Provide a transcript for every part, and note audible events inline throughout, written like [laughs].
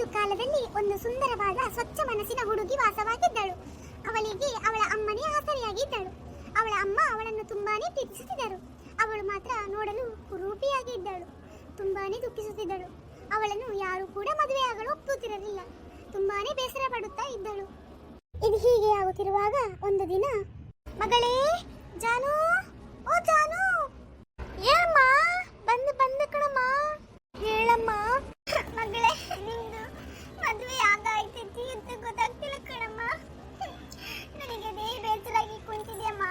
ಒಂದಾನೊಂದು ಕಾಲದಲ್ಲಿ ಒಂದು ಸುಂದರವಾದ ಸ್ವಚ್ಛ ಮನಸ್ಸಿನ ಹುಡುಗಿ ವಾಸವಾಗಿದ್ದಳು. ಅವಳಿಗೆ ಅವಳ ಅಮ್ಮನೇ ಆಸರೆಯಾಗಿದ್ದಳು. ಅವಳ ಅಮ್ಮ ಅವಳನ್ನು ತುಂಬಾನೇ ಪ್ರೀತಿಸುತ್ತಿದ್ದರು. ಅವಳು ಮಾತ್ರ ನೋಡಲು ಕುರೂಪಿಯಾಗಿ ಇದ್ದಳು ತುಂಬಾನೇ ದುಃಖಿಸುತ್ತಿದ್ದಳು. ಅವಳನ್ನು ಯಾರು ಕೂಡ ಮದುವೆಯಾಗಲು ಒಪ್ಪುತ್ತಿರಲಿಲ್ಲ. ತುಂಬಾನೇ ಬೇಸರ ಪಡುತ್ತಾ ಇದ್ದಳು. ಇದು ಹೀಗೆ ಆಗುತ್ತಿರುವಾಗ ಒಂದು ದಿನ, ಮಗಳೇ, ಜಾನು, ಓ ಜಾನು ಏಮ್ಮ ಬಂದು ಬಂದು ಕಣಮ್ಮ. ಹೇಳಮ್ಮ, ಮಗಳೇ ನಿಂದು ಮದುವೆ ಆಗಾಯ್ತೈತಿ ಅಂತ ಗೊತ್ತಾಗ್ತಿಲ್ಲ ಕಣಮ್ಮ ನನಗೆ ಅದೇ ಬೇಜಾರಾಗಿ ಕುಂತಿದ್ಯಮ್ಮ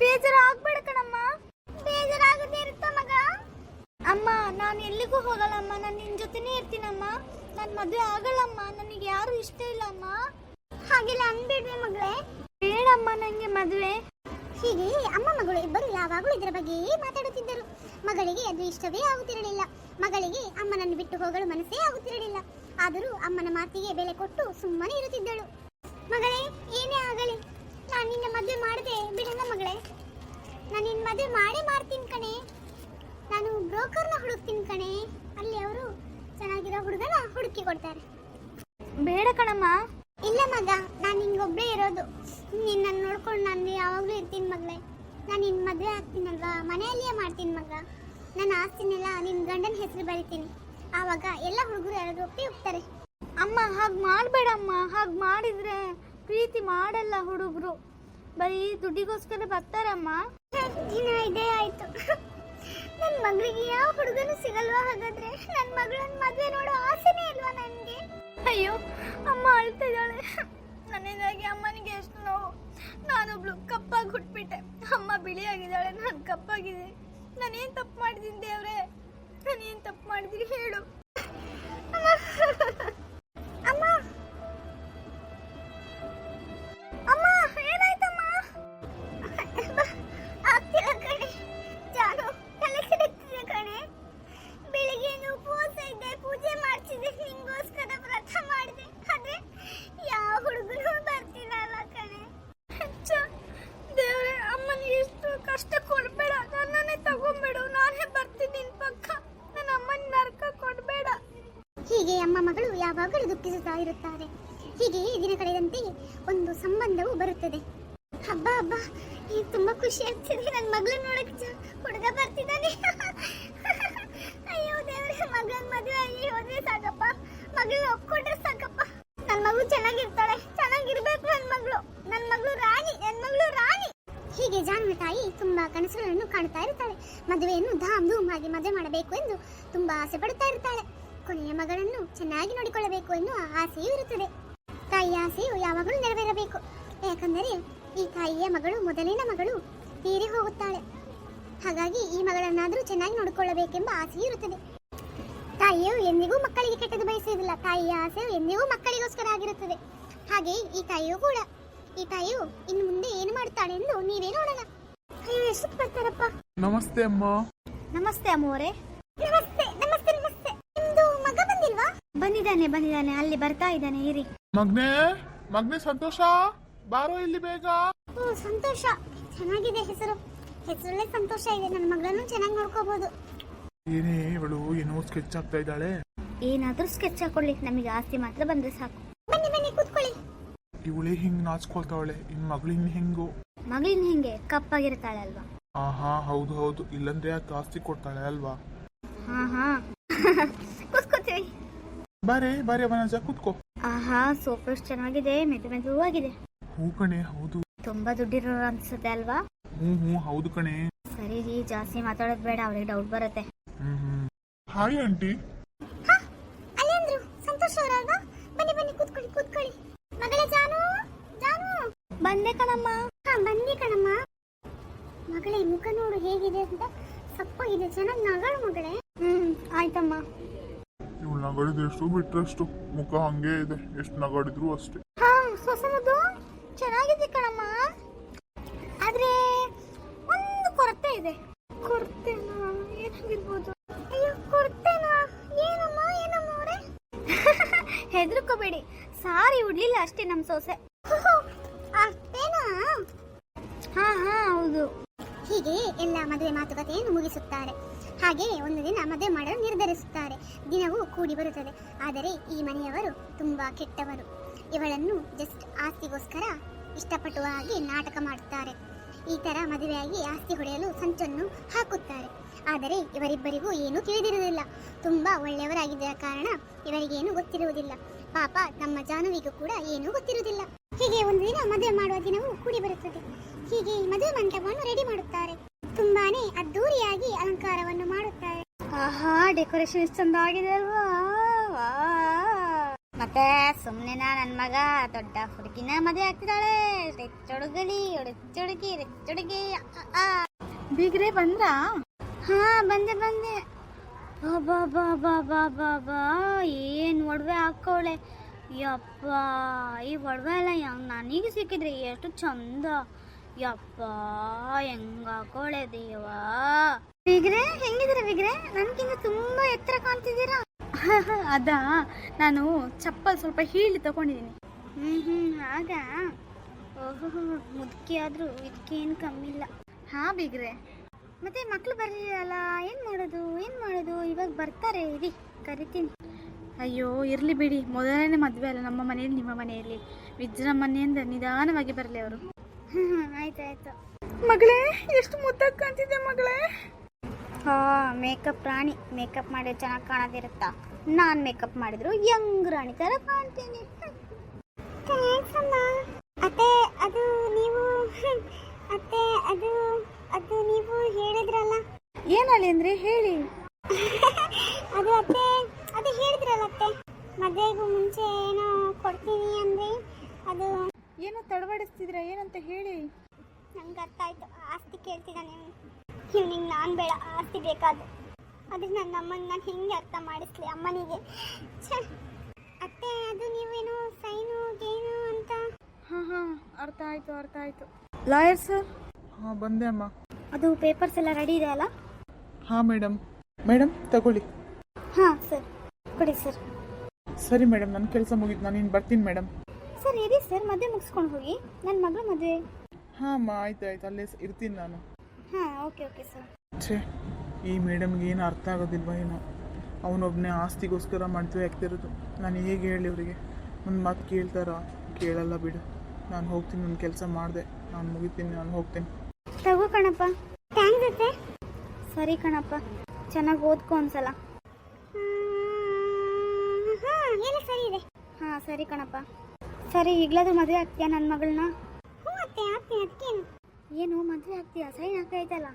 ಬೇಜಾರ ಆಗ್ಬೇಡ ಕಣಮ್ಮ ಬೇಜಾರಾಗದೇ ಇರುತ್ತ ಮಗ ಅಮ್ಮ ನಾನು ಎಲ್ಲಿಗೂ ಹೋಗಲ್ಲಮ್ಮ ನಾನು ನಿನ್ನ ಜೊತೆನೇ ಇರ್ತೀನಮ್ಮ ನನ್ನ ಮದುವೆ ಆಗಲ್ಲಮ್ಮ. ನನಗೆ ಯಾರು ಇಷ್ಟ ಇಲ್ಲಮ್ಮ. ಹಾಗೆಲ್ಲ ಅನ್ಬೇಡ್ವೆ ಮಗಳೇ. ಬೇಡಮ್ಮ ನನಗೆ ಮದುವೆ. ಹೀಗೆ ಅಮ್ಮ ಮಗಳು ಇಬ್ಬರು ಯಾವಾಗಲೂ ಇದರ ಬಗ್ಗೆ ಮಾತಾಡುತ್ತಿದ್ದರು. ಮಗಳಿಗೆ ಅದು ಇಷ್ಟವೇ ಆಗುತ್ತಿರಲಿಲ್ಲ. ಮಗಳಿಗೆ ಅಮ್ಮನನ್ನು ಬಿಟ್ಟು ಹೋಗಲು ಮನಸ್ಸೇ ಆಗುತ್ತಿರಲಿಲ್ಲ. ಆದರೂ ಅಮ್ಮನ ಮಾತಿಗೆ ಬೆಲೆ ಕೊಟ್ಟು ಸುಮ್ಮನೆ ಇರುತ್ತಿದ್ದಳು. ಮಗಳೇ, ಏನೇ ಆಗಲಿ. ನಾನು ನಿನ್ನ ಮದುವೆ ಮಾಡದೆ. ಬಿಡಲ್ಲ ಮಗಳೇ. ನಾನು ನಿನ್ನ ಮದುವೆ ಮಾಡೇ ಮಾಡ್ತೀನಿ ಕಣೆ. ನಾನು ಬ್ರೋಕರ್ನ ಹುಡುಕ್ತೀನಿ ಕಣೆ. ಅಲ್ಲಿ ಅವರು ಚೆನ್ನಾಗಿರೋ ಹುಡುಗನ ಹುಡುಕಿ ಕೊಡ್ತಾರೆ. ಬೇಡ ಕಣಮ್ಮ. ಇಲ್ಲ ಮಗ ನಾನು ನಿಂಗೊಬ್ಬಳೇ ಇರೋದು. ನಿನ್ನ ನೋಡ್ಕೊಂಡು ನಾನು ಯಾವಾಗಲೂ ಇರ್ತೀನಿ ಮಗಳೇ. ನಾನು ನಿನ್ನ ಮದುವೆ ಆಗ್ತೀನಲ್ವಾ? ಮನೆಯಲ್ಲಿಯೇ ಮಾಡ್ತೀನಿ ಮಗ. ನನ್ನ ಆಸ್ತಿನೆಲ್ಲ ನಿನ್ನ ಗಂಡನ ಹೆಸರು ಬರಿತೀನಿ. ಆವಾಗ ಎಲ್ಲ ಹುಡುಗರು ಯಾರಾದ್ರೂ ಒಪ್ಪಿ ಹೋಗ್ತಾರೆ. ಅಮ್ಮ ಹಾಗೆ ಮಾಡಬೇಡಮ್ಮ. ಹಾಗೆ ಮಾಡಿದ್ರೆ ಪ್ರೀತಿ ಮಾಡಲ್ಲ ಹುಡುಗರು. ಬರೀ ದುಡ್ಡಿಗೋಸ್ಕರ ಬರ್ತಾರಮ್ಮ. ದಿನ ಇದೇ ಆಯ್ತು. ನನ್ನ ಮಗಳಿಗೆ ಯಾವ ಹುಡುಗನು ಸಿಗಲ್ವಾ? ಹಾಗಾದ್ರೆ ನನ್ನ ಮಗಳನ್ನ ಮದುವೆ ನೋಡೋ ಆಸೆನೇ ಇಲ್ವಾ ನನಗೆ? ಅಯ್ಯೋ, ಅಮ್ಮ ಅಳ್ತಾ ಇದ್ದಾಳೆ. ನನ್ನಿಂದಾಗಿ ಅಮ್ಮನಿಗೆ ಎಷ್ಟು ನೋವು. ನಾನೊಬ್ಳು ಕಪ್ಪಾಗಿ ಹುಟ್ಬಿಟ್ಟೆ. ಅಮ್ಮ ಬಿಳಿಯಾಗಿದ್ದಾಳೆ, ನಾನು ಕಪ್ಪಾಗಿದೆ. ನಾನೇನು ತಪ್ಪು ಮಾಡಿದ್ದೀನಿ ದೇವ್ರೆ? ನಾನೇನು ತಪ್ಪು ಮಾಡಿದಿರಿ ಹೇಳು. ಇರುತ್ತಾರೆ. ಹೀಗೆ ದಿನ ಕಳೆದಂತೆ ಒಂದು ಸಂಬಂಧವು ಬರುತ್ತದೆ. ಹಬ್ಬ ಹಬ್ಬ. ಈಗ ತುಂಬಾ ಖುಷಿ ಆಗ್ತಿದೆ. ನನ್ನ ಮಗಳು ನೋಡಕ್ ಹುಡುಗ ಬರ್ತಿದ್ದಾನೆ. ಅಯ್ಯೋ ದೇವ್ರೆ ಮಗನ್ ಮದುವೆ ಆಗಿ ಹೋದ್ರೆ ಸಾಕಪ್ಪ. ಮಗಳು ಒಪ್ಕೊಂಡ್ರೆ ಸಾಕಪ್ಪ. ನನ್ನ ಮಗಳು ಚೆನ್ನಾಗಿರ್ತಾಳೆ. ಚೆನ್ನಾಗಿರ್ಬೇಕು ನನ್ನ ಮಗಳು. ನನ್ನ ಮಗಳು ರಾಣಿ ನನ್ನ ಮಗಳು ರಾಣಿ. ಹೀಗೆ ಜಾನ್ವಿ ತಾಯಿ ತುಂಬಾ ಕನಸುಗಳನ್ನು ಕಾಣ್ತಾ ಇರ್ತಾಳೆ. ಮದುವೆಯನ್ನು ಧಾಮ್ ಧೂಮ್ ಆಗಿ ಮದುವೆ ಮಾಡಬೇಕು ಎಂದು ತುಂಬಾ ಆಸೆ ಪಡ್ತಾ ಇರ್ತಾಳೆ. ಕೊನೆಯ ಮಗಳನ್ನು ಚೆನ್ನಾಗಿ ನೋಡಿಕೊಳ್ಳಬೇಕು ಎನ್ನುವ ಆಸೆಯೂ ಇರುತ್ತದೆ. ತಾಯಿಯ ಆಸೆಯು ಯಾವಾಗಲೂ ನೆರವೇರಬೇಕು? ಯಾಕಂದರೆ ಈ ತಾಯಿಯ ಮಗಳು ಮೊದಲಿನ ಮಗಳು ತೀರಿ ಹೋಗುತ್ತಾಳೆ. ಹಾಗಾಗಿ ಈ ಮಗಳನ್ನಾದರೂ ಚೆನ್ನಾಗಿ ನೋಡಿಕೊಳ್ಳಬೇಕೆಂಬ ಆಸೆಯೂ ಇರುತ್ತದೆ. ತಾಯಿಯು ಎಂದಿಗೂ ಮಕ್ಕಳಿಗೆ ಕೆಟ್ಟದು ಬಯಸುವುದಿಲ್ಲ. ತಾಯಿಯ ಆಸೆಯು ಎಂದಿಗೂ ಮಕ್ಕಳಿಗೋಸ್ಕರ ಆಗಿರುತ್ತದೆ. ಹಾಗೆ ಈ ತಾಯಿಯು ಕೂಡ. ಈ ತಾಯಿಯು ಇನ್ನು ಮುಂದೆ ಏನು ಮಾಡುತ್ತಾಳೆ ಎಂದು ನೀವೇ ನೋಡೋಣ. ಅಯ್ಯೋ ಎಷ್ಟು ಬರ್ತಾರಪ್ಪ ನಮಸ್ತೆ ಅಮ್ಮ. ನಮಸ್ತೆ ಅಮ್ಮೋರೆ. ನಮಸ್ತೆ ನಮಸ್ತೆ. ಬಂದಿದ್ದಾನೆ ಬಂದಿದ್ದಾನೆ. ಅಲ್ಲಿ ಬರ್ತಾ ಇದ್ದಾನೆ ಇರಿ. ಮಗ್ನೆ ಮಗ್ನೆ ಸಂತೋಷ. ಬಾರೋ ಇಲ್ಲಿ ಬೇಗ. ಓ ಸಂತೋಷ. ಚೆನ್ನಾಗಿದೆ ಹೆಸರು. ಹೆಸರಲ್ಲೇ ಸಂತೋಷ ಇದೆ. ನನ್ನ ಮಗಳನ್ನು ಚೆನ್ನಾಗಿ ನೋಡ್ಕೋಬಹುದು ಏನೇ ಇವಳು ಏನೋ ಸ್ಕೆಚ್ ಆಗ್ತಾ ಇದ್ದಾಳೆ. ಏನಾದ್ರೂ ಸ್ಕೆಚ್ ಹಾಕೊಳ್ಳಿ. ನಮಗೆ ಆಸ್ತಿ ಮಾತ್ರ ಬಂದ್ರೆ ಸಾಕು. ಬನ್ನಿ ಬನ್ನಿ ಕೂತ್ಕೊಳ್ಳಿ. ಇವಳೇ ಹಿಂಗ್ ನಾಚ್ಕೊಳ್ತಾವಳೆ. ಇನ್ ಮಗಳು ಇನ್ ಹೆಂಗು. ಮಗಳಿನ ಹಿಂಗೆ? ಕಪ್ಪಾಗಿರ್ತಾಳೆ ಅಲ್ವಾ? ಆಹಾ ಹೌದು ಹೌದು. ಇಲ್ಲಂದ್ರೆ ಆಸ್ತಿ ಕೊಡ್ತಾಳೆ ಅಲ್ವಾ? ಹಾ ಹಾ [laughs] ಕೂತ್ಕೋತೀವಿ. ಬಾರೆ ಬಾರೆ ವನಜ ಕುತ್ಕೋ. ಆಹಾ ಸೋಫಾ ಚೆನ್ನಾಗಿದೆ ಮೆದು ಮೆದುವಾಗಿದೆ ಹೂ ಕಣೆ ಹೌದು. ತುಂಬಾ ದುಡ್ಡಿರೋ ಅನ್ಸುತ್ತೆ ಅಲ್ವಾ? ಹ್ಞೂ ಹ್ಞೂ ಹೌದು ಕಣೆ. ಸರಿ ರೀ ಜಾಸ್ತಿ ಮಾತಾಡೋದು ಬೇಡ ಅವ್ರಿಗೆ ಡೌಟ್ ಬರುತ್ತೆ. ಹ್ಮ್ ಹ್ಮ್. ಹಾಯ್ ಆಂಟಿ ಅಲ್ಲೇ ಅಂದ್ರು ಸಂತೋಷ್ ಅವರಲ್ವಾ ಬನ್ನಿ ಬನ್ನಿ ಕೂತ್ಕೊಳ್ಳಿ ಕೂತ್ಕೊಳ್ಳಿ. ಮಗಳೇ ಜಾನು ಜಾನು. ಬಂದೆ ಕಣಮ್ಮ. ಹಾ ಬಂದೆ ಕಣಮ್ಮ. ಮಗಳೇ ಮುಖ ನೋಡು ಹೇಗಿದೆ ಅಂತ. ಸಪ್ಪಾಗಿದೆ ಚೆನ್ನಾಗಿ ನಗಳು ಮಗಳೇ. ಹ್ಮ್ ಆಯ್ತಮ್ಮ. ಇವಳು ನಗಡಿದೆಷ್ಟು ಬಿಟ್ರಷ್ಟು ಮುಖ ಹಂಗೆ ಇದೆ. ಎಷ್ಟು ನಗಾಡಿದ್ರು ಅಷ್ಟೇ. ಹಾ ಸೊಸನದು ಚೆನ್ನಾಗಿದೆ ಕಣಮ್ಮ. ಆದ್ರೆ ಒಂದು ಕೊರತೆ ಇದೆ. ಕೊರತೆನಾ? ಏನಾಗಿರ್ಬೋದು ಅಯ್ಯೋ, ಕೊರತೆನಾ? ಏನಮ್ಮ ಏನಮ್ಮ ಅವರೇ? [laughs] ಹೆದರ್ಕೋಬೇಡಿ. ಸಾರಿ, ಉಡ್ಲಿಲ್ಲ ಅಷ್ಟೇ ನಮ್ಮ ಸೊಸೆ. [laughs] ಅಷ್ಟೇನಾ? ಹಾ ಹಾ, ಹೌದು. ಹೀಗೆ ಎಲ್ಲ ಮದುವೆ ಮಾತುಕತೆಯನ್ನು ಮುಗಿಸುತ್ತಾರೆ. ಹಾಗೆ ಒಂದು ದಿನ ಮದುವೆ ಮಾಡಲು ನಿರ್ಧರಿಸುತ್ತಾರೆ. ದಿನವೂ ಕೂಡಿ ಬರುತ್ತದೆ. ಆದರೆ ಈ ಮನೆಯವರು ತುಂಬ ಕೆಟ್ಟವರು. ಇವಳನ್ನು ಜಸ್ಟ್ ಆಸ್ತಿಗೋಸ್ಕರ ಇಷ್ಟಪಟ್ಟುವ ಹಾಗೆ ನಾಟಕ ಮಾಡುತ್ತಾರೆ. ಈ ಥರ ಮದುವೆಯಾಗಿ ಆಸ್ತಿ ಹೊಡೆಯಲು ಸಂಚನ್ನು ಹಾಕುತ್ತಾರೆ. ಆದರೆ ಇವರಿಬ್ಬರಿಗೂ ಏನೂ ತಿಳಿದಿರುವುದಿಲ್ಲ. ತುಂಬ ಒಳ್ಳೆಯವರಾಗಿದ್ದ ಕಾರಣ ಇವರಿಗೇನು ಗೊತ್ತಿರುವುದಿಲ್ಲ. ಪಾಪ ನಮ್ಮ ಜಾನುವಿಗೂ ಕೂಡ ಏನೂ ಗೊತ್ತಿರುವುದಿಲ್ಲ. ಹೀಗೆ ಒಂದು ದಿನ ಮದುವೆ ಮಾಡುವ ದಿನವೂ ಕೂಡಿ ಬರುತ್ತದೆ. ಹೀಗೆ ಮದುವೆ ಮಂಟಪವನ್ನು ರೆಡಿ ಮಾಡುತ್ತಾರೆ. ತುಂಬಾನೇ ಅದ್ದೂರಿಯಾಗಿ ಅಲಂಕಾರವನ್ನು ಮಾಡುತ್ತಾರೆ. ಆಹಾ ಡೆಕೋರೇಷನ್ ಎಷ್ಟು ಚಂದ ಆಗಿದೆ ಅಲ್ವಾ ಮತ್ತೆ ಸುಮ್ಮನೆ ನನ್ನ ಮಗ ದೊಡ್ಡ ಹುಡುಗಿನ ಮದುವೆ ಆಗ್ತಿದ್ದಾಳೆ. ರೆಚ್ಚೊಡುಗಲಿ ರೆಚ್ಚೊಡುಗಿ ರೆಚ್ಚೊಡುಗಿ. ಬೀಗ್ರೆ ಬಂದ್ರಾ? ಹಾ ಬಂದೆ ಬಂದೆ. ಬಾ ಬಾ ಬಾ ಬಾ ಏನ್ ಒಡವೆ ಹಾಕೋಳೆ. ಯಪ್ಪ ಈ ಒಡವೆ ಎಲ್ಲ ನನಗೆ ಸಿಕ್ಕಿದ್ರೆ ಎಷ್ಟು ಚಂದ. ಯಪ್ಪ ಹೆಂಗ್ ಕೊಳೆ ದೇವಾ ಬಿಗ್ರೆ ಹೆಂಗಿದ್ದೀರಾ ಬಿಗ್ರೆ ನನ್ಗಿಂತ ತುಂಬಾ ಎತ್ತರ ಕಾಣ್ತಿದ್ದೀರಾ? [laughs] ಅದಾ ನಾನು ಚಪ್ಪಲ್ ಸ್ವಲ್ಪ ಹೀಳಿ ತಗೊಂಡಿದ್ದೀನಿ ಹ್ಮ್ ಹ್ಮ್ ಆಗ ಓಹೋ ಮುದುಕಿ ಆದ್ರೂ ಇದಕ್ಕೇನು ಕಮ್ಮಿ ಇಲ್ಲ. ಹಾ ಬಿಗ್ರೆ ಮತ್ತೆ ಮಕ್ಳು ಬರ್ಲಿಲ್ಲ ಏನ್ ಮಾಡೋದು ಏನ್ ಮಾಡೋದು? ಇವಾಗ ಬರ್ತಾರೆ ಇರಿ ಕರಿತೀನಿ. ಅಯ್ಯೋ ಇರ್ಲಿ ಬಿಡಿ. ಮೊದಲನೇ ಮದುವೆ ಅಲ್ಲ ನಮ್ಮ ಮನೆಯಲ್ಲಿ ನಿಮ್ಮ ಮನೆಯಲ್ಲಿ. ವಿಜೃಂಭಣೆಯಿಂದ ನಿಧಾನವಾಗಿ ಬರಲಿ ಅವರು. ಆಯ್ತಾಯ್ತು. ಮಗಳೇ ಎಷ್ಟು ಮುದ್ದಾಗಿ ಕಾಣ್ತಿದ್ದೆ ಮಗಳೇ? ಹಾ ಮೇಕಪ್ ರಾಣಿ. ಮೇಕಪ್ ಮಾಡಿದ್ರೆ ಚೆನ್ನಾಗಿ ಕಾಣೋದಿರುತ್ತಾ? ನಾನ್ ಮೇಕಪ್ ಮಾಡಿದ್ರು ಯಂಗ್ ರಾಣಿ ತರ ಕಾಣ್ತೀನಿ. ಅತ್ತೆ ಅದು ನೀವು ಅತ್ತೆ ಅದು ಅದು ನೀವು ಹೇಳಿದ್ರಲ್ಲ? ಏನಲ್ಲಿ ಅಂದ್ರೆ ಹೇಳಿ [laughs] ಅದು ಅತ್ತೆ ಅದು ಹೇಳಿದ್ರಲ್ಲ ಅತ್ತೆ ಮದುವೆಗೂ ಮುಂಚೆ ಏನೋ ಕೊಡ್ತೀನಿ ಅಂದ್ರೆ ಅದು ಏನೋ ತಡವಾಡಿಸ್ತಿದ್ರ? ಏನಂತ ಹೇಳಿ. ನಂಗೆ ಅರ್ಥ ಆಯ್ತು. ಆಸ್ತಿ ಕೇಳ್ತಿದ್ದಾನೆ ನಿಂಗೆ ನಾನು ಬೇಡ. ಆಸ್ತಿ ಬೇಕಾದ ಅದಕ್ಕೆ ನನ್ನ ಅಮ್ಮನ ನಾನು ಹೆಂಗೆ ಅರ್ಥ ಮಾಡಿಸ್ಲಿ ಅಮ್ಮನಿಗೆ. ಅತ್ತೆ ಅದು ನೀವೇನು ಸೈನು ಗೇನು ಅಂತ? ಹಾ ಹಾ ಅರ್ಥ ಆಯ್ತು ಅರ್ಥ ಆಯ್ತು. Lawyer sir? ಹಾಂ ಬಂದೆ ಅಮ್ಮ. ಅದು ಪೇಪರ್ಸ್ ಎಲ್ಲ ರೆಡಿ ಇದೆ ಅಲ್ಲ? ಹಾಂ ಮೇಡಮ್ ಮೇಡಮ್ ತಗೊಳ್ಳಿ. ಹಾಂ ಸರ್. ಕೊಡಿ ಸರ್. ಸರಿ ಮೇಡಮ್ ನನ್ನ ಕೆಲಸ ಮುಗೀತು. ನಾನು ಇನ್ನು ಬರ್ತೀನಿ ಮೇಡಮ್ ಸರ್ ಇರಿ ಸರ್ ಮದುವೆ ಮುಗಿಸ್ಕೊಂಡು ಹೋಗಿ ನನ್ನ ಮಗಳು ಮದುವೆ ಹಾಂ ಅಮ್ಮ ಆಯ್ತು ಆಯ್ತು ಅಲ್ಲೇ ಸ್- ಇರ್ತೀನಿ ನಾನು ಹಾಂ ಓಕೆ ಓಕೆ ಸರ್ ಛೇ ಈ ಮೇಡಮ್ಗೆ ಏನು ಅರ್ಥ ಆಗೋದಿಲ್ವ ಏನೋ ಅವನೊಬ್ಬನೇ ಆಸ್ತಿಗೋಸ್ಕರ ಮದುವೆ ಆಗ್ತಿರೋದು ನಾನು ಹೇಗೆ ಹೇಳಿ ಅವರಿಗೆ ಒಂದು ಮಾತು ಕೇಳ್ತಾರ ಕೇಳಲ್ಲ ಬಿಡು ನಾನು ಹೋಗ್ತೀನಿ ನನ್ನ ಕೆಲಸ ಮಾಡಿದೆ ನಾನು ಮುಗಿತೀನಿ ನಾನು ಹೋಗ್ತೀನಿ ತಗೋ ಕಣಪ್ಪ ಥ್ಯಾಂಕ್ಸ್ ಅತ್ತೆ ಸರಿ ಕಣಪ್ಪ ಚೆನ್ನಾಗಿ ಓದ್ಕೊ ಒಂದ್ಸಲ ಎಲ್ಲ ಸರಿ ಇದೆ ಹಾಂ ಸರಿ ಕಣಪ್ಪ ಸರಿ ಈಗಲಾದ್ರೂ ಮದುವೆ ಆಗ್ತೀಯಾ ನನ್ನ ಮಗಳನ್ನ ಹ್ಞೂ ಅತ್ತೆ ಆಗ್ತೀನಿ ಅದಕ್ಕೇನು ಏನು ಮದುವೆ ಆಗ್ತೀಯಾ? ಸೈನ್ ಹಾಕೈತಲ್ಲ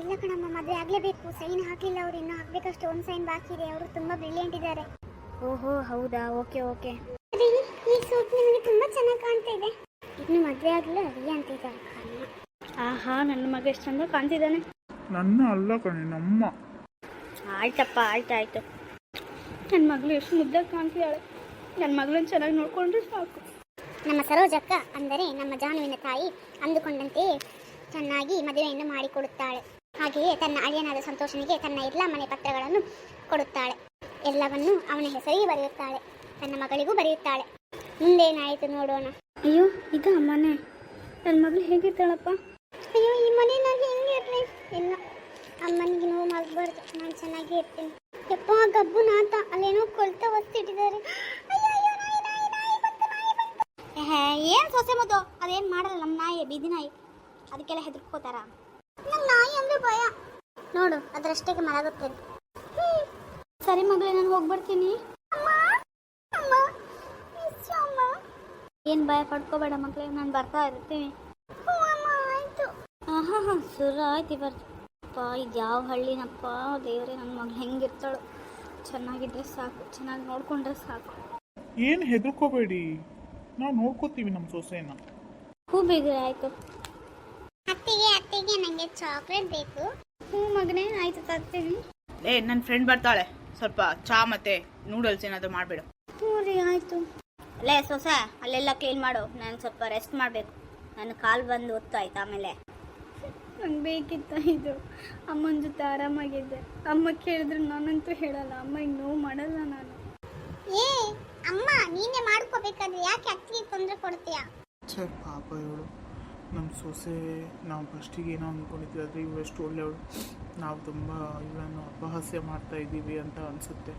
ಇಲ್ಲ ಕಣಮ್ಮ ಮದುವೆ ಆಗಲೇಬೇಕು. ಸೈನ್ ಹಾಕಲಿಲ್ಲ ಅವ್ರು ಇನ್ನೂ ಹಾಕ್ಬೇಕಷ್ಟು. ಒಂದು ಸೈನ್ ಬಾಕಿ ಇದೆ. ಅವರು ತುಂಬ ಬ್ರಿಲಿಯಂಟ್ ಇದ್ದಾರೆ. ಓಹೋ ಹೌದಾ? Okay okay. ಈ ಸೂಟ್ ನಿಮಗೆ ತುಂಬ ಚೆನ್ನಾಗಿ ಕಾಣ್ತಾ ಇದೆ. ಇನ್ನು ಮದುವೆ ಆಗಲಿಲ್ಲ ರಿಯಾ ಅಂತ ಇದ್ದಾರೆ ಆಹಾ ನನ್ನ ಮಗ ಎಷ್ಟು ಚಂದ ಕಾಣ್ತಿದ್ದಾನೆ. ನನ್ನ ಅಲ್ಲ ಕಣೆ ನಮ್ಮ. ಆಯ್ತಪ್ಪ ಆಯ್ತಾಯ್ತು. ನನ್ನ ಮಗಳು ಎಷ್ಟು ಮುದ್ದಾಗಿ ಕಾಣ್ತಿದ್ದಾಳೆ. ನನ್ನ ಮಗಳನ್ನ ಚೆನ್ನಾಗಿ ನೋಡ್ಕೊಂಡ್ರೆ ಸಾಕು. ನಮ್ಮ ಸರೋಜಕ್ಕ ಅಂದರೆ ನಮ್ಮ ಜಾನುವಿನ ತಾಯಿ ಅಂದುಕೊಂಡಂತೆಯೇ ಚೆನ್ನಾಗಿ ಮದುವೆಯನ್ನು ಮಾಡಿಕೊಡುತ್ತಾಳೆ. ಹಾಗೆಯೇ ತನ್ನ ಅಳಿಯನಾದ ಸಂತೋಷನಿಗೆ ತನ್ನ ಎಲ್ಲ ಮನೆ ಪತ್ರಗಳನ್ನು ಕೊಡುತ್ತಾಳೆ. ಎಲ್ಲವನ್ನು ಅವನ ಹೆಸರಿಗೆ ಬರೆಯುತ್ತಾಳೆ. ತನ್ನ ಮಗಳಿಗೂ ಬರೆಯುತ್ತಾಳೆ. ಮುಂದೇನಾಯಿತು ನೋಡೋಣ. ಅಯ್ಯೋ ಈಗ ಮನೆ. ನನ್ನ ಮಗಳು ಹೇಗಿರ್ತಾಳಪ್ಪ ಅಯ್ಯೋ ಈ ಮನೆ ನಾನು ಹೆಂಗೆ ಇರಲಿ? ಇಲ್ಲ ಅಮ್ಮನಿಗೆ ನೋವು ಮಾಡಬಾರ್ದು ನಾನು ಚೆನ್ನಾಗಿ ಇರ್ತೀನಿ. ಯಪ್ಪ ಗಬ್ಬು ನಾತ. ಅಲ್ಲೇನೋ ಕೊಳ್ತಾ ಒತ್ತಿಟ್ಟಿದ್ದಾರೆ ಏನ್ ಸೊಸೆ ಮದ್ದು? ಅದೇನು ಮಾಡಲ್ಲ ನಮ್ಮ ನಾಯಿ, ಬೀದಿ ನಾಯಿ? ಅದಕ್ಕೆಲ್ಲ ಹೆದರ್ಕೋತಾರ ನಂಗೆ ನಾಯಿ ಅಂದ್ರೆ ಭಯ. ನೋಡು, ಅದರಷ್ಟಕ್ಕೆ ಮಲಗುತ್ತದೆ ಸರಿ ಮಗಳೇ, ನಾನು ಹೋಗ್ಬಿಡ್ತೀನಿ ಏನು ಭಯ ಪಡ್ಕೋಬೇಡ ಮಕ್ಕಳೇ ನಾನು ಬರ್ತಾ ಇರ್ತೀನಿ. ಆಹಾ, ಹಾಂ, ಸುರ, ಆಯ್ತು ಬರ್ತಪ್ಪ ಇದು ಯಾವ ಹಳ್ಳಿನಪ್ಪ? ದೇವ್ರೆ ನನ್ನ ಮಗಳು ಹೆಂಗಿರ್ತಾಳು. ಚೆನ್ನಾಗಿದ್ರೆ ಸಾಕು, ಚೆನ್ನಾಗಿ ನೋಡ್ಕೊಂಡ್ರೆ ಸಾಕು. ಏನು ಹೆದರ್ಕೋಬೇಡಿ? ನಾವು ನೋಡ್ಕೋತೀವಿ ನಮ್ಮ ಸೊಸೆನ. ಹೂ ಬಿಗ್ರೆ ಆಯ್ತು. ಅತ್ತಿಗೆ ಅತ್ತಿಗೆ ನನಗೆ ಚಾಕ್ಲೇಟ್ ಬೇಕು. ಹ್ಞೂ ಮಗನೇ ಆಯ್ತು ತರ್ತೀನಿ. ಏ ನನ್ನ ಫ್ರೆಂಡ್ ಬರ್ತಾಳೆ. ಸ್ವಲ್ಪ ಚಾ ಮತ್ತೆ ನೂಡಲ್ಸ್ ಏನಾದರೂ ಮಾಡಿಬಿಡು. ಹ್ಞೂ ರೀ ಆಯಿತು. ಅಲ್ಲೇ ಸೊಸೆ ಅಲ್ಲೆಲ್ಲ ಕ್ಲೀನ್ ಮಾಡು. ನಾನು ಸ್ವಲ್ಪ ರೆಸ್ಟ್ ಮಾಡಬೇಕು. ನನ್ನ ಕಾಲು ಬಂದು ಒತ್ತು ಆಯ್ತು ಆಮೇಲೆ. ನಂಗೆ ಬೇಕಿತ್ತ ಇದು. ಅಮ್ಮನ ಜೊತೆ ಆರಾಮಾಗಿದ್ದೆ. ಅಮ್ಮ ಕೇಳಿದ್ರೆ ನಾನಂತೂ ಹೇಳಲ್ಲ. ಅಮ್ಮಗೆ ನೋವು ಮಾಡಲ್ಲ ನಾನು. ಏ ಅಮ್ಮ ನೀನೇ ಮಾಡ್ಕೋಬೇಕಾದ್ರೆ ಯಾಕೆ ಅತ್ತಿಗೆ ತೊಂದರೆ ಕೊಡ್ತೀಯಾ? ಛೇ ಪಾಪ ಇವಳು. ನಮ್ಮ ಸೊಸೆ ನಾವು ಫಸ್ಟಿಗೆ ಏನೋ ಅಂದ್ಕೊಂಡಿದ್ವಿ ಆದರೆ ಇವಳು ಎಷ್ಟು ಒಳ್ಳೆಯವಳು. ನಾವು ತುಂಬ ಇವಳನ್ನು ಅಪಹಾಸ್ಯ ಮಾಡ್ತಾ ಇದ್ದೀವಿ ಅಂತ ಅನಿಸುತ್ತೆ.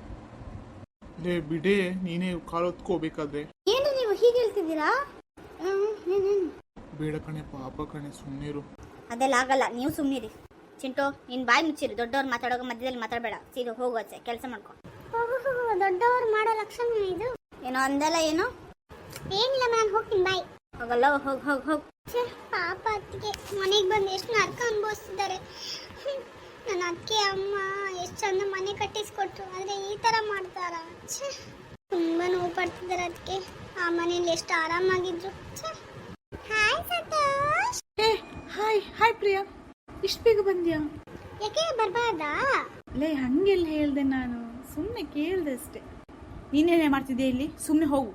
ಲೇ ಬಿಡೇ ನೀನೇ ಕಾಲು ಹೊತ್ಕೋಬೇಕಾದ್ರೆ. ಏನು ನೀವು ಹೀಗೆ ಹೇಳ್ತಿದ್ದೀರಾ? ಬೇಡ ಕಣೆ ಪಾಪ ಕಣೆ ಸುಮ್ಮನಿರು ಅದೆಲ್ಲ ಆಗಲ್ಲ ನೀವು ಸುಮ್ಮನಿರಿ ಚಿಂಟು ನಿನ್ ಬಾಯಿ ಮುಚ್ಚಿರಿ. ದೊಡ್ಡವ್ರು ಮಾತಾಡೋ ಮಧ್ಯದಲ್ಲಿ ಮಾತಾಡಬೇಡ. ಸೀದಾ ಹೋಗೋಚೆ ಕೆಲಸ ಮಾಡ್ಕೊ. ದೊಡ್ಡವರು ಮಾಡೋ ಲಕ್ಷಣ ಇದು. ಏನೋ ಅಂದಲ್ಲ ಏನು? ಏನಿಲ್ಲ ನಾನು ಹೋಗ್ತೀನಿ ಬಾಯ್ ಹೋಗಲ್ಲ ಹೋಗ್ ಹೋಗ್ ಹೋಗ್. ಛೆ, ಪಾಪ ಅತ್ತಿಗೆ. ಮನೆಗೆ ಬಂದು ಎಷ್ಟು ನರ್ಕ ಅನುಭವಿಸ್ತಿದ್ದಾರೆ. ನನ್ನ ಅತ್ತಿಗೆ ಅಮ್ಮ ಎಷ್ಟು ಚಂದ ಮನೆ ಕಟ್ಟಿಸ್ಕೊಟ್ರು. ಆದರೆ ಈ ಥರ ಮಾಡ್ತಾರ? ಛೆ ತುಂಬ ನೋವು ಪಡ್ತಿದ್ದಾರೆ ಅದಕ್ಕೆ ಆ ಮನೇಲಿ ಎಷ್ಟು ಆರಾಮಾಗಿದ್ರು. ಛೆ. ಹಾಯ್ ಸತೋಷ್ ಏ ಹಾಯ್ ಹಾಯ್ ಪ್ರಿಯಾ. ಇಷ್ಟು ಬೇಗ ಬಂದ್ಯಾ? ಯಾಕೆ ಬರಬಾರ್ದಾ? ಲೇ ಹಂಗೆಲ್ಲ ಹೇಳ್ದೆ ನಾನು. ಸುಮ್ಮನೆ ಕೇಳ್ದೆ ಅಷ್ಟೇ. ನೀನೇನೇ ಮಾಡ್ತಿದ್ದೆ ಇಲ್ಲಿ? ಸುಮ್ಮನೆ ಹೋಗು.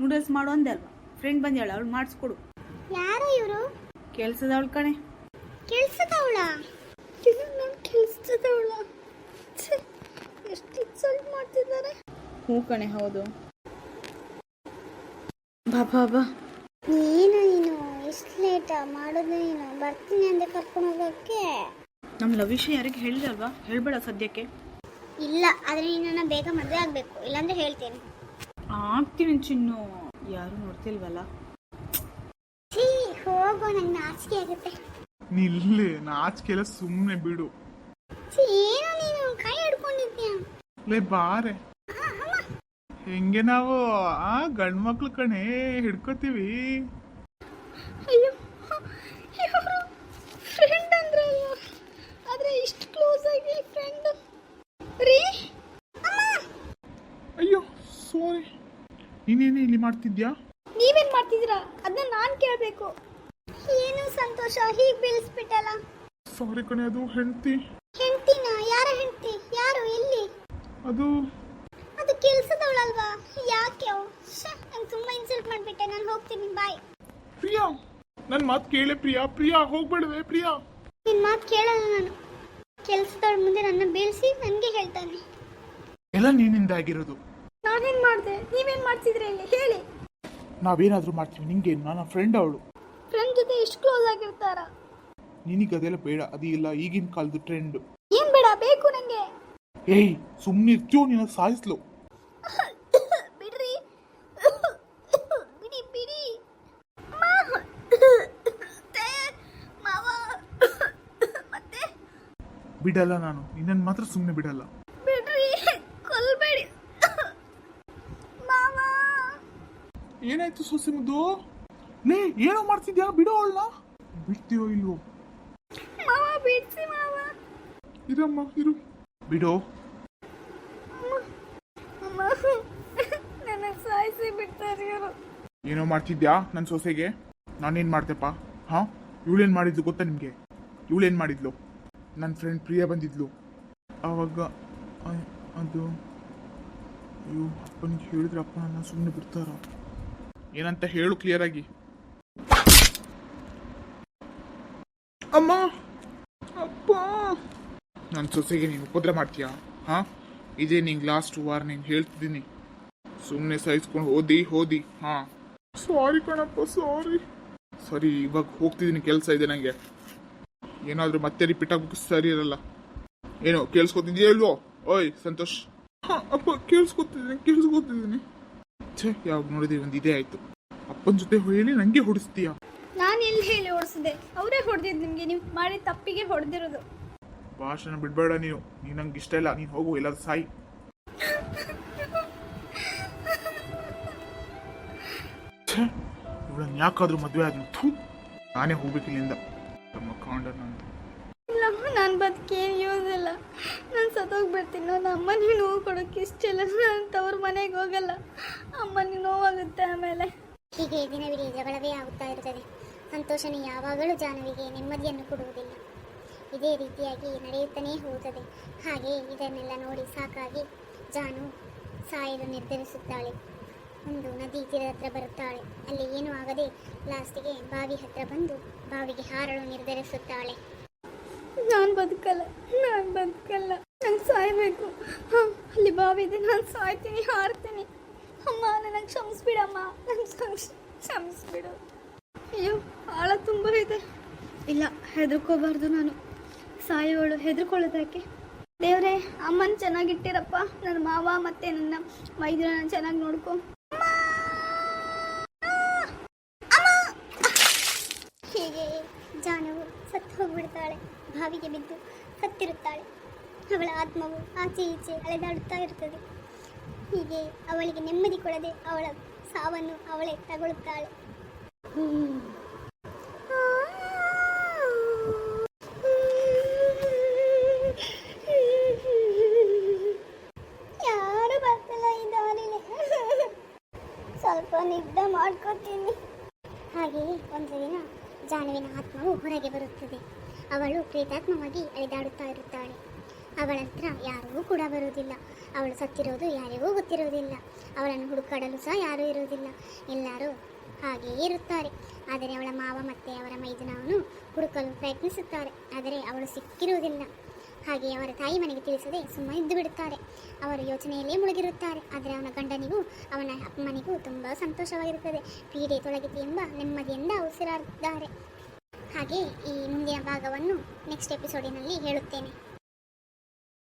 ನೂಡಲ್ಸ್ ಮಾಡು ಅಂದೆ ಅಲ್ವಾ? ಫ್ರೆಂಡ್ ಬಂದ್ಯಾಳ ಅವಳು ಮಾಡಿಸ್ಕೊಡು. ಯಾರು ಇವರು? ಕೆಲ್ಸದವಳು ಕಣೆ. ಕೆಲ್ಸದವಳ? ನಾನು ಕೆಲಸದವಳ. ಎಷ್ಟು ಇನ್ಸಲ್ಟ್ ಮಾಡ್ತಿದ್ದಾರೆ. ಹ್ಞೂ ಕಣೆ ಹೌದು. ಬಾ ಬಾ ಬಾ. ನೀನು ನೀನು ಎಷ್ಟು ಲೇಟ ಮಾಡೋದು ನೀನು. ಬರ್ತೀನಿ ಅಂದೆ ಕರ್ಕೊಂಡು ಹೋಗೋಕ್ಕೆ ನಮ್ಮ ಲವಿಷ ಯಾರಿಗೆ ಹೇಳಿದಲ್ವಾ ಹೇಳ್ಬೇಡ ಸದ್ಯಕ್ಕೆ. ಇಲ್ಲ ಆದರೆ ನಿನ್ನ ಬೇಗ ಮದುವೆ ಆಗಬೇಕು. ಇಲ್ಲಾಂದ್ರೆ ಹೇಳ್ತೇನೆ. ಆಗ್ತೀನಿ ಚಿನ್ನು. ಯಾರು ನೋಡ್ತಿಲ್ವಲ್ಲ? ಛೀ ಹೋಗೋ ನಂಗೆ ನಾಚಿಕೆ ಆಗುತ್ತೆ. ನಿಲ್ಲೆ ನಾಚಿಕೆಲ್ಲ ಸುಮ್ಮನೆ ಬಿಡು. ಛೀ ಏನು ನೀನು ಕೈ ಹಿಡ್ಕೊಂಡಿದ್ಯಾ? ಲೇ ಬಾರೆ. ಹೆಂಗೆ ನಾವು ಆ ಗಂಡ್ಮಕ್ಳು ಕಣೆ ಹಿಡ್ಕೋತೀವಿ ಅಯ್ಯೋ ಇವರು ಫ್ರೆಂಡ್ ಅಂದ್ರಲ್ಲ ಆದರೆ ಇಷ್ಟು ಕ್ಲೋಸ್ ಆಗಿ ಫ್ರೆಂಡ್ ರೀ ಅಯ್ಯೋ ಸಾರಿ ನೀನೇನು ಇಲ್ಲಿ ಮಾಡ್ತಿದ್ಯಾ? ನೀವೇನ್ ಮಾಡ್ತಿದ್ದೀರಾ? ಅದನ್ನ ನಾನು ಕೇಳಬೇಕು. ಏನು ಸಂತೋಷ? ಹೀಗೆ ಬೀಳಿಸ್ಬಿಟ್ಟಲ್ಲ. ಸಾರಿ ಕಣೆ ಅದು ಹೆಂಡತಿ. ಹೆಂಡ್ತಿನ? ಯಾರ ಹೆಂಡ್ತಿ? ಯಾರು? ಎಲ್ಲಿ? ಅದು ಅದು ಕೆಲ್ಸದವಳಲ್ವಾ? ಯಾಕೆ? ನಂಗೆ ತುಂಬಾ ಇನ್ಸಲ್ಟ್ ಮಾಡ್ಬಿಟ್ಟೆ. ನಾನು ಹೋಗ್ತೀನಿ. ಬಾಯ್ ಪ್ರಿಯಾ ನನ್ನ ಮಾತು ಕೇಳೆ ಪ್ರಿಯಾ. ಪ್ರಿಯಾ ಹೋಗ್ಬೇಡವೆ ಪ್ರಿಯಾ. ನಿನ್ ಮಾತು ಕೇಳಲ್ಲ ನಾನು. ಕೆಲ್ಸದವಳ ಮುಂದೆ ನನ್ನ ಬೀಳಿಸಿ ನನಗೆ ಹೇಳ್ತಾನೆ. ಎಲ್ಲ ನಿನ್ನಿಂದ ಆಗಿರೋದು ಮಾಡಿದೆ? ನೀವೇನ್ ಮಾಡ್ತಿದ್ರಿ ಇಲ್ಲಿ ಹೇಳಿ. ನಾವೇನಾದ್ರೂ ಮಾಡ್ತೀವಿ. ನಿಂಗೆ ನನ್ನ ಫ್ರೆಂಡ್ ಅವಳು. ಫ್ರೆಂಡ್ ಜೊತೆ ಇಷ್ಟು ಕ್ಲೋಸ್ ಆಗಿರ್ತಾರ? ನಿನಗೆ ಅದೆಲ್ಲ ಬೇಡ. ಅದು ಇಲ್ಲ. ಈಗಿನ ಕಾಲದ ಟ್ರೆಂಡ್ ಏನ್ ಬೇಡ? ಬೇಕು ನಂಗೆ. ಏಯ್ ಸುಮ್ಮನಿರ್ತೀಯೋ ನಿನ್ನ ಸಾಯಿಸ್ಲು. ಬಿಡ್ರಿ. ಬಿಡಿ ಬಿಡಿ. ಮಾವ. ಮತ್ತೆ? ಬಿಡಲ್ಲ ನಾನು. ನಿನ್ನನ್ನು ಮಾತ್ರ ಸುಮ್ಮನೆ ಬಿಡಲ್ಲ ಬಿಡ್ರಿ ಕೊಲ್ಬೇಡಿ ಮಾವ ಏನಾಯ್ತು ಸೊಸೆ ಮುದ್ದು? ನೀ ಏನೋ ಮಾಡ್ತಿದ್ಯಾ? ಬಿಡೋ ಅವಳನ್ನ. ಬಿಡ್ತೀಯೋ ಇಲ್ವೋ? ಮಾವ ಬಿಡ್ಸಿ ಮಾವ. ಇರಮ್ಮ ಇರು. ಬಿಡೋ. ನನ್ನ ಸಾಯಿಸಿ ಬಿಡ್ತಾರೆ ಇವರು. ಏನೋ ಮಾಡ್ತಿದ್ಯಾ ನನ್ನ ಸೊಸೆಗೆ? ನಾನೇನು ಮಾಡ್ತೆಪ್ಪ? ಹಾಂ? ಇವಳೇನು ಮಾಡಿದ್ಲು ಗೊತ್ತಾ ನಿಮಗೆ? ಇವಳೇನು ಮಾಡಿದ್ಲು? ನನ್ನ ಫ್ರೆಂಡ್ ಪ್ರಿಯ ಬಂದಿದ್ಲು. ಅವಾಗ ಅದು ಅಯ್ಯೋ ಅಪ್ಪನಿಗೆ ಹೇಳಿದ್ರೆ ಅಪ್ಪ ನನ್ನ ಸುಮ್ಮನೆ ಬಿಡ್ತಾರ? ಏನಂತ ಹೇಳು ಕ್ಲಿಯರ್ ಆಗಿ. ಅಮ್ಮ! ಅಪ್ಪ! ನನ್ನ ಸೊಸೆಗೆ ನೀನು ಉಪದ್ರ ಮಾಡ್ತೀಯಾ? ಹಾ? ಇದೇ ನಿಂಗೆ ಲಾಸ್ಟ್ ವಾರ್ನಿಂಗ್ ಹೇಳ್ತಿದ್ದೀನಿ. ಸುಮ್ಮನೆ ಸಹಿಸ್ಕೊಂಡು ಓದಿ ಓದಿ ಹಾ. ಸಾರಿ ಕಣಪ್ಪ ಸಾರಿ ಸರಿ, ಇವಾಗ ಹೋಗ್ತಿದ್ದೀನಿ, ಕೆಲಸ ಇದೆ ನನಗೆ ಏನಾದರೂ ಮತ್ತೆ ರಿಪೀಟ್ ಆಗ್ಬೇಕು, ಸರಿ ಇರಲ್ಲ. ಏನೋ, ಕೇಳಿಸ್ಕೊತಿದ್ಯಾ ಇಲ್ವೋ ಓಯ್, ಸಂತೋಷ್. ಹಾಂ, ಅಪ್ಪ, ಕೇಳಿಸ್ಕೊತಿದ್ದೀನಿ ಕೇಳಿಸ್ಕೊತಿದ್ದೀನಿ. ಛೇ ಯಾವಾಗ ನೋಡಿದ್ರಿ ಒಂದು ಇದೇ ಆಯ್ತು. ಅಪ್ಪನ ಜೊತೆ ಹೇಳಿ ನಂಗೆ ಹೊಡಿಸ್ತೀಯಾ? ನಾನು ಎಲ್ಲಿ ಹೇಳಿ ಓಡಿಸಿದೆ ಅವರೇ ಹೊಡೆದಿದ್ದು ನಿಮಗೆ ನೀವು ಮಾಡಿ ತಪ್ಪಿಗೆ ಹೊಡೆದಿರೋದು. ಭಾಷಣ ಬಿಡಬೇಡ ನೀನು. ನೀನು ನಂಗೆ ಇಷ್ಟ ಇಲ್ಲ. ನೀನು ಹೋಗು ಎಲ್ಲಾದ್ರೂ ಸಾಯಿ. ಛೇ ಇವಳನ್ನ ಯಾಕಾದ್ರೂ ಮದುವೆ ಆದ್ನು ಥೂ ನಾನೇ ಹೋಗ್ಬೇಕು ಇಲ್ಲಿಂದ. ನಮ್ಮ ಕಾಂಡ ನಾನು. ನಾನು ಬದುಕೇನು ಯೂಸ್ ಇಲ್ಲ ನಾನು ಸತ್ತೋಗ್ಬಿಡ್ತೀನಿ. ನನ್ನ ಅಮ್ಮನಿಗೆ ನೋವು ಕೊಡೋಕ್ಕೆ ಇಷ್ಟ ಇಲ್ಲ. ನಾನು ತವ್ರ ಮನೆಗೆ ಹೋಗಲ್ಲ. ಅಮ್ಮನಿಗೆ ನೋವಾಗುತ್ತೆ ಆಮೇಲೆ. ಹೀಗೆ ದಿನವಿಡೀ ಜಗಳವೇ ಆಗುತ್ತಾ ಇರುತ್ತದೆ. ಸಂತೋಷನು ಯಾವಾಗಲೂ ಜಾನುವಿಗೆ ನೆಮ್ಮದಿಯನ್ನು ಕೊಡುವುದಿಲ್ಲ. ಇದೇ ರೀತಿಯಾಗಿ ನಡೆಯುತ್ತಲೇ ಹೋಗುತ್ತದೆ. ಹಾಗೆ ಇದನ್ನೆಲ್ಲ ನೋಡಿ ಸಾಕಾಗಿ ಜಾನು ಸಾಯಲು ನಿರ್ಧರಿಸುತ್ತಾಳೆ. ಒಂದು ನದಿ ತೀರದ ಹತ್ರ ಬರುತ್ತಾಳೆ. ಅಲ್ಲಿ ಏನೂ ಆಗದೆ ಲಾಸ್ಟಿಗೆ ಬಾವಿ ಹತ್ರ ಬಂದು ಬಾವಿಗೆ ಹಾರಲು ನಿರ್ಧರಿಸುತ್ತಾಳೆ. ನಾನು ಬದುಕಲ್ಲ ನಾನು ಬದುಕಲ್ಲ. ನಾನು ಸಾಯಬೇಕು. ಅಲ್ಲಿ ಬಾವಿ ಇದೆ ನಾನು ಸಾಯ್ತೀನಿ ಹಾರ್ತೀನಿ. ಅಮ್ಮ ನನಗೆ ಕ್ಷಮಿಸ್ಬಿಡಮ್ಮ. ನನಗೆ ಕ್ಷಮಿಸ್ಬಿಡು. ಅಯ್ಯೋ ಭಾಳ ತುಂಬ ಇದೆ. ಇಲ್ಲ, ಹೆದರ್ಕೋಬಾರ್ದು ನಾನು. ಸಾಯೋಳು ಹೆದರ್ಕೊಳ್ಳೋದಕ್ಕೆ ದೇವ್ರೆ, ಅಮ್ಮನ ಚೆನ್ನಾಗಿಟ್ಟಿರಪ್ಪ. ನನ್ನ ಮಾವ ಮತ್ತೆ ನನ್ನ ವೈದ್ಯರನ್ನ ಚೆನ್ನಾಗಿ ನೋಡ್ಕೊ. ಹೀಗೆ ಜಾನವು ಸತ್ತು ಹೋಗ್ಬಿಡ್ತಾಳೆ. ಬಾವಿಗೆ ಬಿದ್ದು ಸತ್ತಿರುತ್ತಾಳೆ. ಅವಳ ಆತ್ಮವು ಆಚೆ ಈಚೆ ಅಲೆದಾಡುತ್ತಾ ಇರುತ್ತದೆ ಹೀಗೆ ಅವಳಿಗೆ ನೆಮ್ಮದಿ ಕೊಡದೆ ಅವಳ ಸಾವನ್ನು ಅವಳೇ ತಗೊಳ್ಳುತ್ತಾಳೆ. ಯಾರು ಬರ್ತಿಲ್ಲ ಈ ಸ್ವಲ್ಪ ನಿದ್ದೆ ಮಾಡ್ಕೋತೀನಿ. ಹಾಗೆಯೇ ಒಂದು ದಿನ ಜಾನುವಿನ ಆತ್ಮವು ಹೊರಗೆ ಬರುತ್ತದೆ. ಅವಳು ಪ್ರೀತಾತ್ಮವಾಗಿ ಅಲೆದಾಡುತ್ತಾ ಇರುತ್ತಾಳೆ ಅವಳ ಹತ್ರ ಯಾರಿಗೂ ಕೂಡ ಬರುವುದಿಲ್ಲ. ಅವಳು ಸತ್ತಿರೋದು ಯಾರಿಗೂ ಗೊತ್ತಿರುವುದಿಲ್ಲ. ಅವಳನ್ನು ಹುಡುಕಾಡಲು ಸಹ ಯಾರೂ ಇರುವುದಿಲ್ಲ. ಎಲ್ಲರೂ ಹಾಗೆಯೇ ಇರುತ್ತಾರೆ. ಆದರೆ ಅವಳ ಮಾವ ಮತ್ತು ಅವರ ಮೈದುನವನು ಹುಡುಕಲು ಪ್ರಯತ್ನಿಸುತ್ತಾರೆ. ಆದರೆ ಅವಳು ಸಿಕ್ಕಿರುವುದಿಲ್ಲ. ಹಾಗೆ ಅವರ ತಾಯಿ ಮನೆಗೆ ತಿಳಿಸದೆ ಸುಮ್ಮನೆ ಇದ್ದು ಬಿಡುತ್ತಾರೆ. ಅವರು ಯೋಚನೆಯಲ್ಲೇ ಮುಳುಗಿರುತ್ತಾರೆ. ಆದರೆ ಅವನ ಗಂಡನಿಗೂ ಅವನ ಅಮ್ಮನಿಗೂ ತುಂಬ ಸಂತೋಷವಾಗಿರುತ್ತದೆ. ಪೀಡೆ ತೊಡಗಿತಿ ಎಂಬ ನೆಮ್ಮದಿಯಿಂದ ಉಸಿರಾಡುತ್ತಾರೆ ಹಾಗೆ ಈ ಮುಂದಿನ ಭಾಗವನ್ನು ನೆಕ್ಸ್ಟ್ ಎಪಿಸೋಡಿನಲ್ಲಿ ಹೇಳುತ್ತೇನೆ.